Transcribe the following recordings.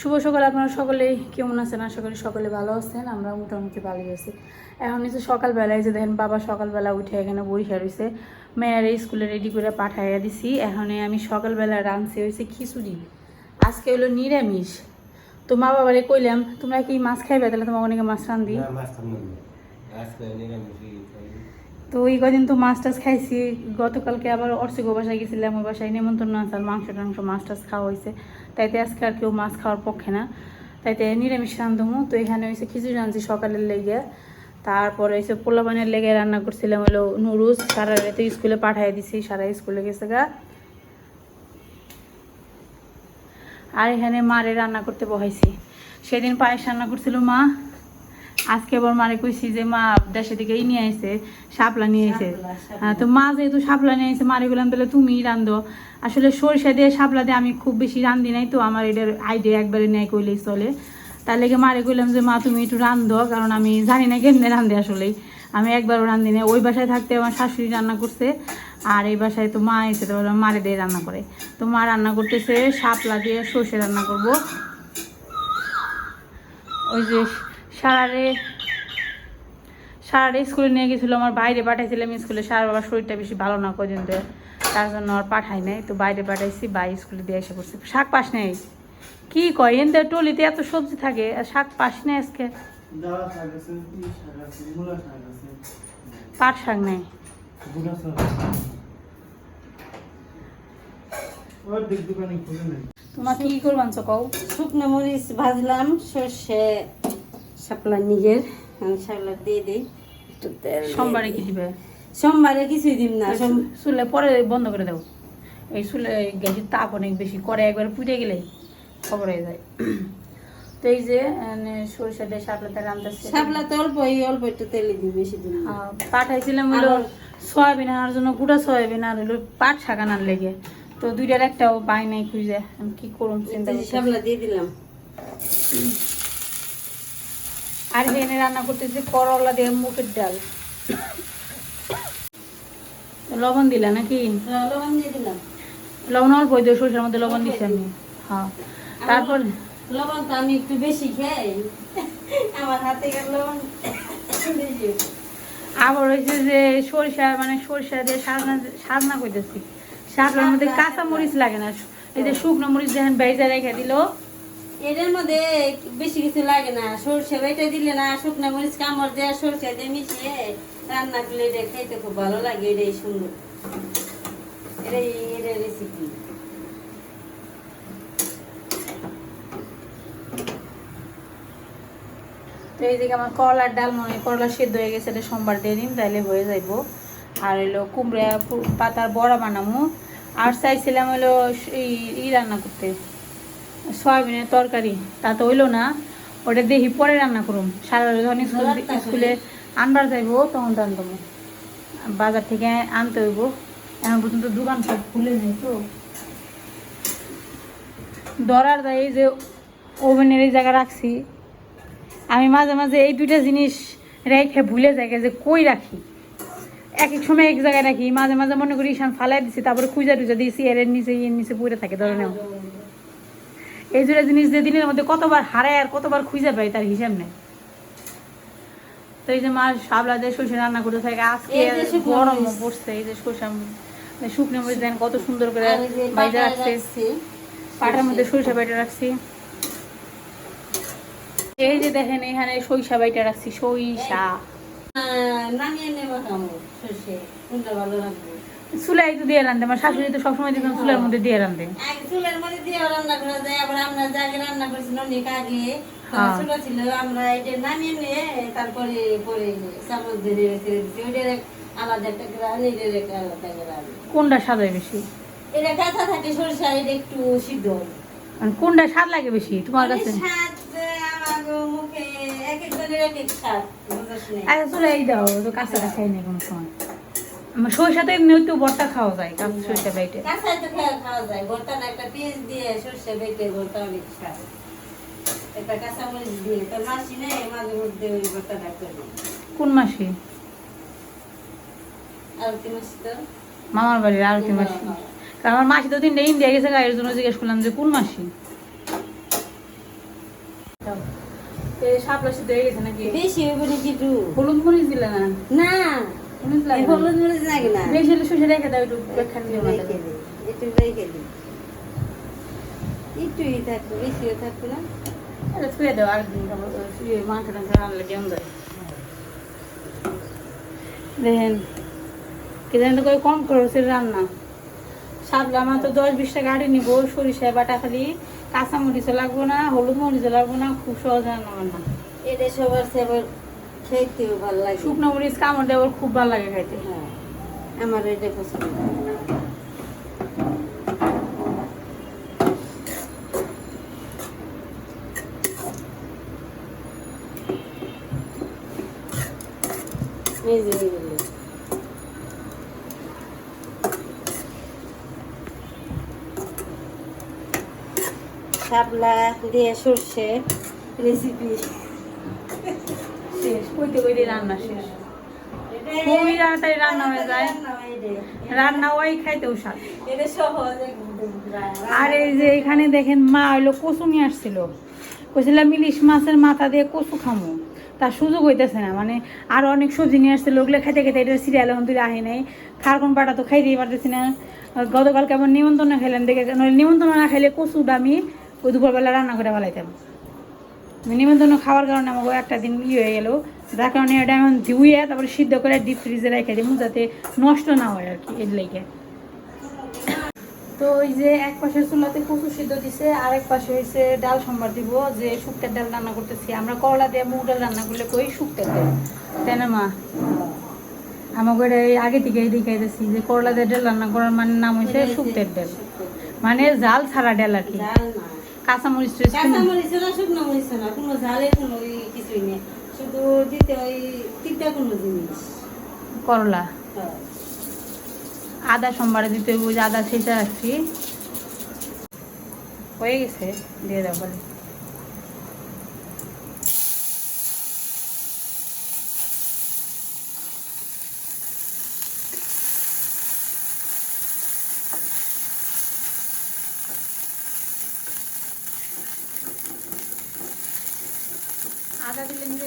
শুভ সকাল আপনারা সকলেই। কেমন আছেন? আশা করি সকলে ভালো আছেন। আমরা মোটামুটি ভালোই আছি। এখন হচ্ছে সকালবেলায় যে দেখেন, বাবা সকালবেলা উঠে এখানে বইসা রয়েছে মেয়ের স্কুলে রেডি করে পাঠাইয়া দিছি। এখন আমি সকালবেলা রাঁধছি হয়েছে খিচুড়ি। আজকে হলো নিরামিষ। তো মা বাবারে কইলাম, তোমরা কি মাছ খাইবে? তাহলে তোমাকে অনেকে মাছ রান্ধি তো এই কদিন তো মাছ টাছ খাইছি। গতকালকে আবার অর্চিকো বাসায় গেছিলাম ওই বাসায় নেমন্তন্ন আছে আর মাংস টাংস মাছ টাছ খাওয়া হয়েছে। তাইতে আজকে আর কেউ মাছ খাওয়ার পক্ষে না। তাইতে নিরামিষ রান্ধমু। তো এখানে হয়েছে খিচুড়ি রাঁধছি সকালের লেগে। তারপরে হয়েছে পোলাপানের লেগে রান্না করছিলাম হলো নুডলস। সারা রাতে স্কুলে পাঠিয়ে দিছি, সারা স্কুলে গেছে গা। আর এখানে মারে রান্না করতে বহাইছি। সেদিন পায়েস রান্না করছিল মা। আজকে আবার মারে কইছি যে মা দেশে থেকে এই নিয়ে আইছে শাপলা নিয়ে আইছে। হ্যাঁ, তো মা যেহেতু শাপলা নিয়ে আইছে মারে বললাম তাহলে তুমি রান্ধো আসলে সরিষা দিয়ে শাপলা দিয়ে আমি খুব বেশি রান্ধি নাই তো আমার এটার আইডিয়া একবারে নেয় কইলেই চলে। তার লেগে মারে কইলাম যে মা তুমি একটু রান্ধো কারণ আমি জানি না কেমনে রান্ধে আসলেই। আমি একবারও রান্ধি না ওই বাসায় থাকতে আমার শাশুড়ি রান্না করছে আর এই বাসায় তো মা এসে তো মারে দিয়ে রান্না করে। তো মা রান্না করতেছে শাপলা দিয়ে সর্ষে রান্না করব। ওই যে সারারে সারারে স্কুলে নিয়ে গেছিল আমার বাইরে পাঠাইছিলাম স্কুলে। সারা বাবার শরীরটা বেশি ভালো না ধরে তার জন্য আর পাঠাই নাই। তো বাইরে পাঠাইছি বাই স্কুলে দিয়ে এসে করছে শাক পাস নেই? কি কয় এনতে টলিতে এত সবজি থাকে আর শাক পাস নেই আজকে? পাট শাক নেই। তোমার কি করবান কও শুকনো মরিচ ভাজলাম সর্ষে শাপলা নিজের শাপলা দিয়ে দিই। একটু তেল সোমবারে। কি দিবে? সোমবারে কিছুই দিম না চুলে পরে বন্ধ করে দাও। এই চুলে গ্যাসের তাপ অনেক বেশি করে একবার পুড়ে গেলে খবর হয়ে যায়। তো এই যে এনে সরষে দিয়ে শাপলাতে রান্তাছে শাপলা তো অল্প এই অল্প একটু তেলে দিই বেশি দিন আহ, পাঠাইছিলাম হলো সয়াবিন আনার জন্য গুঁড়া সয়াবিন আর হলো পাট শাক আনার লেগে। তো দুইটার একটাও পাই নাই খুঁজে আমি কি করুন চিন্তা শাপলা দিয়ে দিলাম। আর এখানে রান্না করতেছি করলা দিয়ে মুখের ডাল। লবণ দিলা নাকি? লবণ দিয়ে দিলাম। লবণ অল্প দিয়ে সরষের মধ্যে লবণ দিছি আমি। হ্যাঁ। তারপর? লবণ তো আমি একটু বেশি খাই। আমার হাতে লবণ। আবার হয়েছে যে সরিষা মানে সরিষা দিয়ে সাজনা সাজনা করতেছি। মধ্যে কাঁচা মরিচ লাগে না। এই যে শুকনো মরিচ দেখেন বেজা রেখে দিল এটার মধ্যে বেশি কিছু লাগে না। সরষে বেটে দিলে না, শুকনো মরিচ, কামড় দেওয়া সরষে দিয়ে মিশিয়ে রান্না করলে এটা খাইতে খুব ভালো লাগে, এটাই সুন্দর। এটাই এটাই রেসিপি তো এইদিকে আমার করলার ডাল মনে করলা সেদ্ধ হয়ে গেছে, এটা সোমবার দিয়ে দিন, তাইলে হয়ে যাইব। আর হলো কুমড়া পাতার বড়া বানামু। আর চাইছিলাম হলো এই রান্না করতে। সয়াবিনের তরকারি তা তো হইল না। ওটা দেখি পরে রান্না করুম। সারা যখন স্কুল স্কুলে আনবার যাইব তখন তো আনতাম। বাজার থেকে আনতে হইব। এখন পর্যন্ত দোকান সব খুলে নেই তো। দরার দেয় এই যে ওভেনের এই জায়গা রাখছি। আমি মাঝে মাঝে এই দুইটা জিনিস রেখে ভুলে যাই যে কই রাখি। এক এক সময় এক জায়গায় রাখি। মাঝে মাঝে মনে করি ঈশান ফালাই দিছি তারপরে খুঁজা টুজা দিয়েছি এর নিচে এর নিচে পড়ে থাকে ধরে নেও। এই দুটা জিনিস যে দিনের মধ্যে কতবার হারায় আর কতবার খুঁজে পাই তার হিসাব নেই। তো এই যে মা সাবলা দিয়ে সরষে রান্না করতে থাকে আজকে গরম পড়ছে এই যে সরষা শুকনো মরিচ দেন কত সুন্দর করে বাইরে রাখছে। পাটার মধ্যে সরিষা। বাইটা রাখছি। এই যে দেখেন এখানে সরিষা বাইটা রাখছি সরিষা। নেব খাব সর্ষে কোনটা ভালো লাগবে? চুলাই তো দিয়ে রান্ধে আমার শাশুড়ি তো সবসময় চুলার মধ্যে দিয়ে রান্ধে চুলের মধ্যে দিয়ে রান্না করা যায় আবার আমরা যাকে রান্না করেছি অনেক আগে হ্যাঁ। ছোট ছিল আমরা এটা নামিয়ে নিয়ে তারপরে পরে চামচ দিয়ে রেখে দিচ্ছি ওইটার আলাদা একটা গ্রান এটার একটা আলাদা গ্রান। কোনটা বেশি? এটা কাঁচা থাকে সরষা এটা একটু সিদ্ধ। কোনটা স্বাদ লাগে বেশি তোমার মানে কাছে? স্বাদ আহ, আমার মুখে এক একজনের এক এক স্বাদ বুঝাস নাই। আচ্ছা চুলাই দাও তো কাঁচাটা খাই না কোনো সময়। সরিষা তো এমনি একটু বর্তা খাওয়া যায় কাঁচা সরিষা বাইটে কাঁচাই তো খাওয়া যায় ভর্তা না একটা পেঁয়াজ দিয়ে সরষে বেটে ভর্তা অনেক স্বাদ। একটা কাঁচা মরিচ দিয়ে তোর মাসি নেই মাঝে মধ্যে ওই ভর্তাটা করবে কোন মাসি? আর মাসি তো। মামার বাড়ির আর কি মাসি। কারণ আমার মাসি তো তিনটা ইন্ডিয়া গেছে গায়ের জন্য জিজ্ঞেস করলাম যে কোন মাসি। এই সিদ্ধ হয়ে গেছে নাকি? বেশি হলুদ মরিচ দিলে না? না। হলুদ এই লাগে না? হলুদ মরিচ লাগে না? বেশি হলে শুষে রেখে দাও একটু বেখান দিয়ে মাথা রেখে দিই একটু রেখে দিই। একটুই থাকবে বেশিও থাকবে না। এটা ছুঁয়ে দাও আরেকদিন মাংস টাংস রান্নালে কেমন যায় দেখেন কি জানি তো কম খরচের রান্না। সাবলা মাত্র দশ বিশটা গাড়ি নিবো সরিষা বাটা খালি কাঁচা মরিচও লাগবো না হলুদ মরিচও লাগবো না খুব সহজ রান্না বান্না। এটা সবার সেবার খেতেও ভালো লাগে। শুকনো মরিচ কামড় দেওয়ার খুব ভালো লাগে খাইতে হ্যাঁ আমার এটা পছন্দ। শাপলা দিয়ে সর্ষে রেসিপি কইতে কইতে রান্না শেষ। খুবই তাড়াতাড়ি রান্না হয়ে যায়। রান্না ওই খাইতেও স্বাদ আর এই যে এখানে দেখেন মা হইল কচু নিয়ে আসছিল। কইছিলাম ইলিশ মাছের মাথা দিয়ে কচু খামো। তার সুযোগ হইতেছে না। মানে আর অনেক সবজি নিয়ে আসছিল। ওগুলো খাইতে খাইতে এটা সিরিয়াল এখন তুই আহে নাই। খারকন পাটা তো খাইতেই পারতেছি না। গতকাল কেমন নিমন্ত্রণ খাইলাম দেখে নইলে নিমন্ত্রণ না খাইলে কচুটা আমি ওই দুপুরবেলা রান্না করে ফেলাইতাম। নিমন্ত্রণ খাওয়ার কারণে আমাকে একটা দিন ইয়ে হয়ে গেল। যার কারণে এটা এখন ধুয়ে তারপরে সিদ্ধ করে ডিপ ফ্রিজে রেখে দিই যাতে নষ্ট না হয় আর কি এর লেগে। তো ওই যে এক পাশের চুলাতে কচু সিদ্ধ দিছে আর এক পাশে হয়েছে ডাল সম্বার দিব যে শুক্তের ডাল রান্না করতেছি। আমরা করলা দিয়ে মুগ ডাল রান্না করলে কই শুক্তের ডাল? তাই না মা? আমাকে এই আগে থেকে দেখাইতেছি যে করলা দিয়ে ডাল রান্না করার মানে নাম হয়েছে শুক্তের ডাল। মানে জাল ছাড়া ডাল আর কি। কাঁচা মরিচ কাঁচা মরিচ না শুকনো মরিচ না কোনো ঝালের কোনো কিছুই নেই। শুধু দিতে ওই তিনটা কোনো জিনিস। করলা? হ্যাঁ। আদা সোমবারে দিতে হইব আদা শেষে আসছি হয়ে গেছে দিয়ে দাও বলে।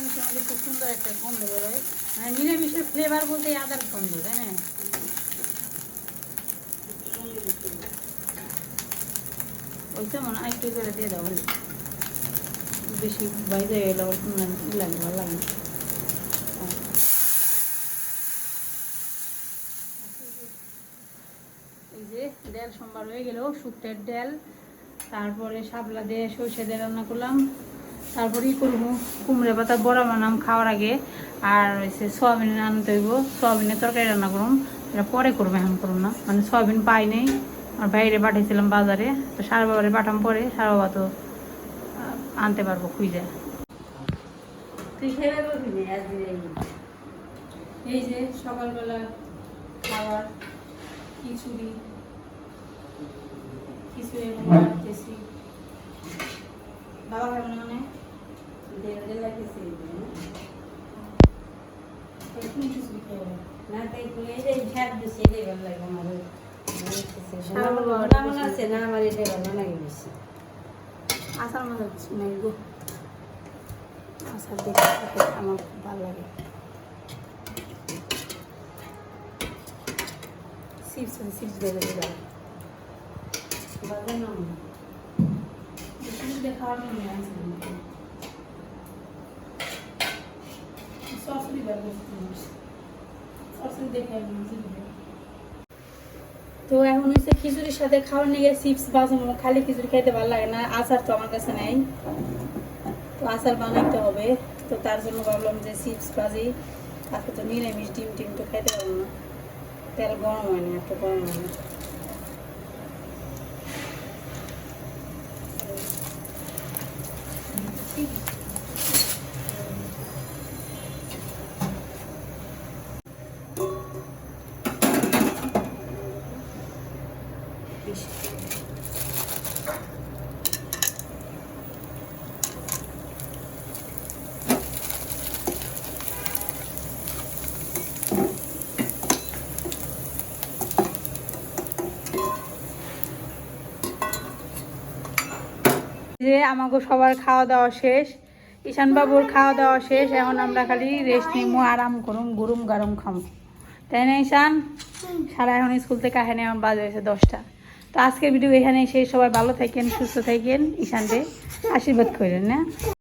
মিলেমিশে আমাদের খুব সুন্দর একটা গন্ধ বেরোয় মানে মিলেমিশের ফ্লেভার বলতে আদার গন্ধ, তাই না? বেশি বাইরে ভালো লাগে। এই যে ডাল সোমবার হয়ে গেল, শুক্তের ডাল। তারপরে শাপলা দিয়ে সরষে দিয়ে রান্না করলাম। তারপরে ই করব কুমড়ে পাতা বড়া বানাম খাওয়ার আগে আর হচ্ছে সোয়াবিন আনতে হইব। সোয়াবিনের তরকারি রান্না করুন এটা পরে করব এখন করুন না। মানে সোয়াবিন পাই নেই আর বাইরে পাঠিয়েছিলাম বাজারে। তো সার বাবারে পাঠাম পরে সার বাবা তো আনতে পারব খুঁজে। এই যে সকালবেলা খাবার খিচুড়ি খিচুড়ি বাবা খাবে না? মানে দেড় দেড় লাগতেছে তুমি খিচুড়ি খেয়ে নাও। না তাই তো এই যে শাক বেশি এটাই ভালো লাগে আমার শাক ভালো লাগে কেমন বেশি। আছে গো আচার দেখে তো এখন হচ্ছে খিচুড়ির সাথে খাওয়ার নিয়ে চিপস বাজানো খালি খিচুড়ি খাইতে ভালো লাগে না, আচার তো আমার কাছে নেই। তো আচার বানাইতে হবে, তো তার জন্য ভাবলাম যে চিপস, বাজি আজকে তো নিরামিষ, ডিম টিম তো খাইতে পারব না। তেল গরম হয় না একটু গরম হয় না। যে আমাকে সবার খাওয়া দাওয়া শেষ ঈশানবাবুর খাওয়া দাওয়া শেষ এখন আমরা খালি রেস্ট নিমু আরাম করুম গরম গরম খাম। তাই না ঈশান? সারা এখন স্কুল থেকে কাহিনী এখন বাজে হয়েছে দশটা। তো আজকের ভিডিও এখানে শেষ। সবাই ভালো থাকেন সুস্থ থাকেন ঈশান আশীর্বাদ করেন না?